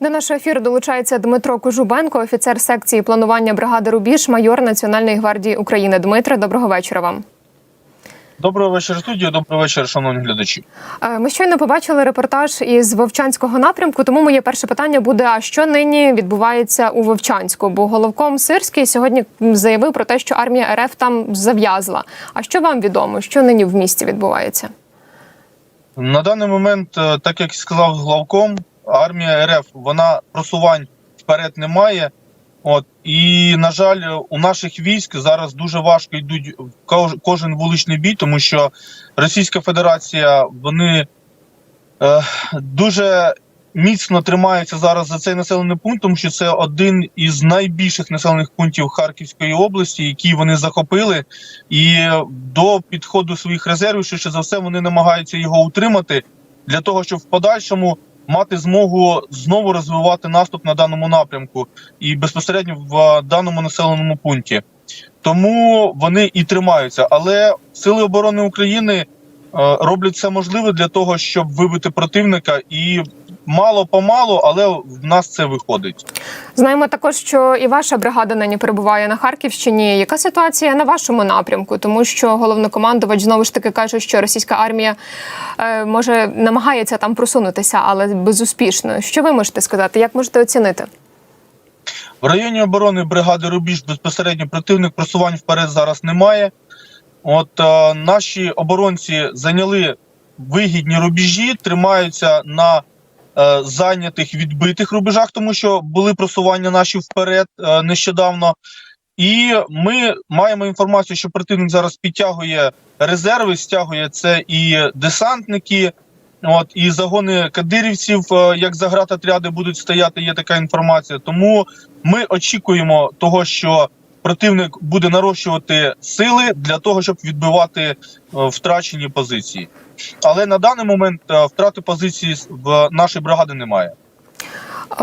До нашого ефіру долучається Дмитро Кожубенко, офіцер секції планування бригади Рубіж, майор Національної гвардії України. Дмитре, доброго вечора вам. Доброго вечора, студія. Доброго вечора, шановні глядачі. Е, Ми щойно побачили репортаж із Вовчанського напрямку. Тому моє перше питання буде: а що нині відбувається у Вовчанську? Бо головком Сирський сьогодні заявив про те, що армія РФ там зав'язла. А що вам відомо? Що нині в місті відбувається? На даний момент, е, так як сказав главком, армія РФ вона просувань вперед не має. От і на жаль, у наших військ зараз дуже важко йдуть кожен вуличний бій, тому що Російська Федерація вони е, дуже міцно тримаються зараз за цей населений пункт, тому що це один із найбільших населених пунктів Харківської області, які вони захопили. І до підходу своїх резервів, що за все, вони намагаються його утримати для того, щоб в подальшому мати змогу знову розвивати наступ на даному напрямку і безпосередньо в даному населеному пункті. Тому вони і тримаються. Але сили оборони України е, роблять все можливе для того, щоб вибити противника, і мало помалу, але в нас це виходить. Знаємо також, що і ваша бригада нині перебуває на Харківщині. Яка ситуація на вашому напрямку? Тому що головнокомандувач знову ж таки каже, що російська армія е, може намагається там просунутися, але безуспішно. Що ви можете сказати? Як можете оцінити? В районі оборони бригади Рубіж безпосередньо противник просувань вперед зараз немає. От е, наші оборонці зайняли вигідні рубежі, тримаються на зайнятих відбитих рубежах, тому що були просування наші вперед е, нещодавно. І ми маємо інформацію, що противник зараз підтягує резерви, стягує це і десантники, От і загони кадирівців, е, як заградотряди будуть стояти. Є така інформація. Тому ми очікуємо того, що противник буде нарощувати сили для того, щоб відбивати е, втрачені позиції. Але на даний момент е, втрати позиції в нашій бригади немає.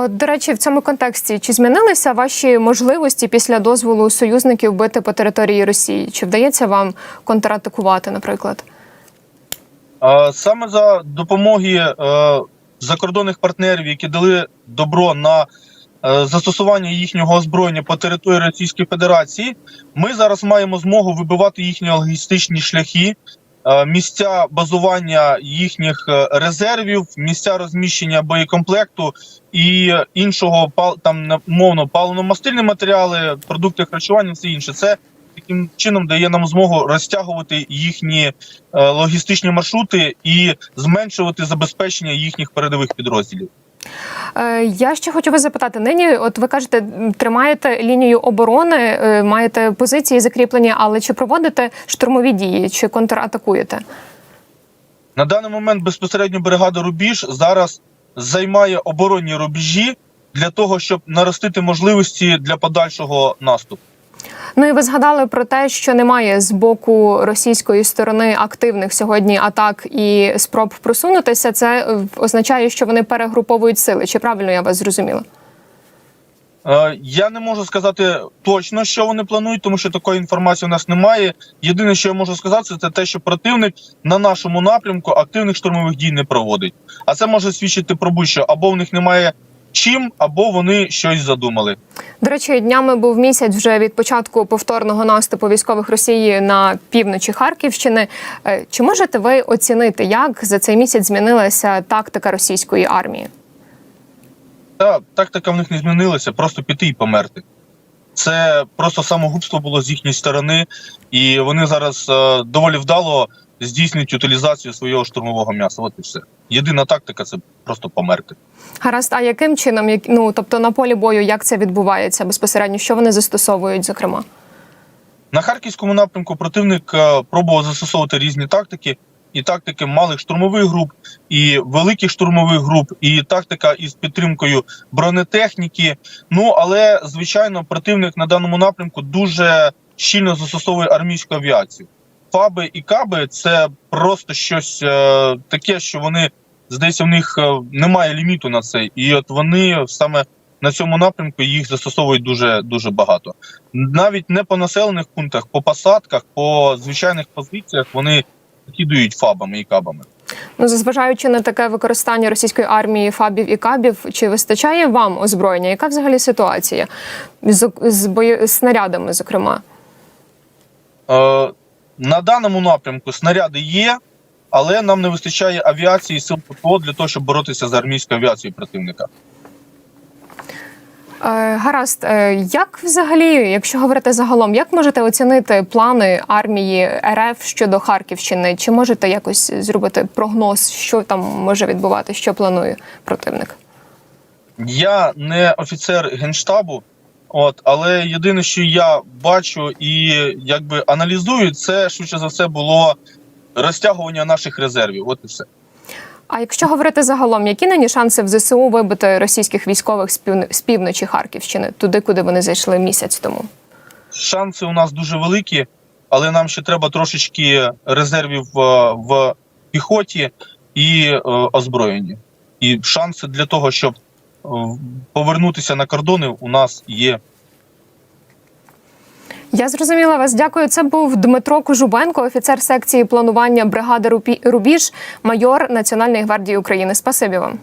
До речі, в цьому контексті чи змінилися ваші можливості після дозволу союзників бити по території Росії? Чи вдається вам контратакувати, наприклад? Е, Саме за допомоги е, закордонних партнерів, які дали добро на е, застосування їхнього озброєння по території Російської Федерації, ми зараз маємо змогу вибивати їхні логістичні шляхи, е, місця базування їхніх е, резервів, місця розміщення боєкомплекту і іншого там умовно паливно-мастильні матеріали, продукти харчування, все інше. Це таким чином дає нам змогу розтягувати їхні е, логістичні маршрути і зменшувати забезпечення їхніх передових підрозділів. Е, Я ще хочу вас запитати. Нині, от ви кажете, тримаєте лінію оборони, е, маєте позиції закріплені, але чи проводите штурмові дії, чи контратакуєте? На даний момент безпосередньо бригада Рубіж зараз займає оборонні рубежі для того, щоб наростити можливості для подальшого наступу. Ну і ви згадали про те, що немає з боку російської сторони активних сьогодні атак і спроб просунутися. Це е, означає, що вони перегруповують сили. Чи правильно я вас зрозуміла? Е, Я не можу сказати точно, що вони планують, тому що такої інформації у нас немає. Єдине, що я можу сказати, це те, що противник на нашому напрямку активних штурмових дій не проводить. А це може свідчити про будь-що або в них немає чим, або вони щось задумали. До речі, днями був місяць вже від початку повторного наступу військових Росії на півночі Харківщини. Е, Чи можете ви оцінити, як за цей місяць змінилася тактика російської армії? Та тактика в них не змінилася, просто піти і померти. Це просто самогубство було з їхньої сторони, і вони зараз е, доволі вдало здійснюють утилізацію свого штурмового м'яса. От і все. Єдина тактика це просто померти. Гаразд, а яким чином, як- ну тобто на полі бою, як це відбувається безпосередньо? Що вони застосовують, зокрема? На харківському напрямку противник е, пробував застосовувати різні тактики, і тактики малих штурмових груп, і великих штурмових груп, і тактика із підтримкою бронетехніки. Ну але звичайно, противник на даному напрямку дуже щільно застосовує армійську авіацію. Фаби і каби це просто щось е, таке, що вони здається, в них е, немає ліміту на це, і от вони саме на цьому напрямку їх застосовують дуже дуже багато. Навіть не по населених пунктах, по посадках, по звичайних позиціях вони кидують фабами і кабами. Ну, зважаючи на таке використання російської армії фабів і кабів, чи вистачає вам озброєння? Яка взагалі ситуація з, з, бою, з снарядами, зокрема? Е, на даному напрямку снаряди є, але нам не вистачає авіації і сил ППО для того, щоб боротися з армійською авіацією противника. Е, гаразд, е, як взагалі, якщо говорити загалом, як можете оцінити плани армії РФ щодо Харківщини? Чи можете якось зробити прогноз, що там може відбувати, що планує противник? Я не офіцер генштабу, от, але єдине, що я бачу і якби аналізую, це швидше за все було розтягування наших резервів. От і все. А якщо говорити загалом, які нині шанси в ЗСУ вибити російських військових з півночі Харківщини, туди, куди вони зайшли місяць тому? Шанси у нас дуже великі, але нам ще треба трошечки резервів в, в піхоті і е, озброєнні. І шанси для того, щоб е, повернутися на кордони, у нас є. Я зрозуміла вас. Дякую. Це був Дмитро Кожубенко, офіцер секції планування бригади «Рупі- Рубіж, майор Національної гвардії України. Спасибі вам.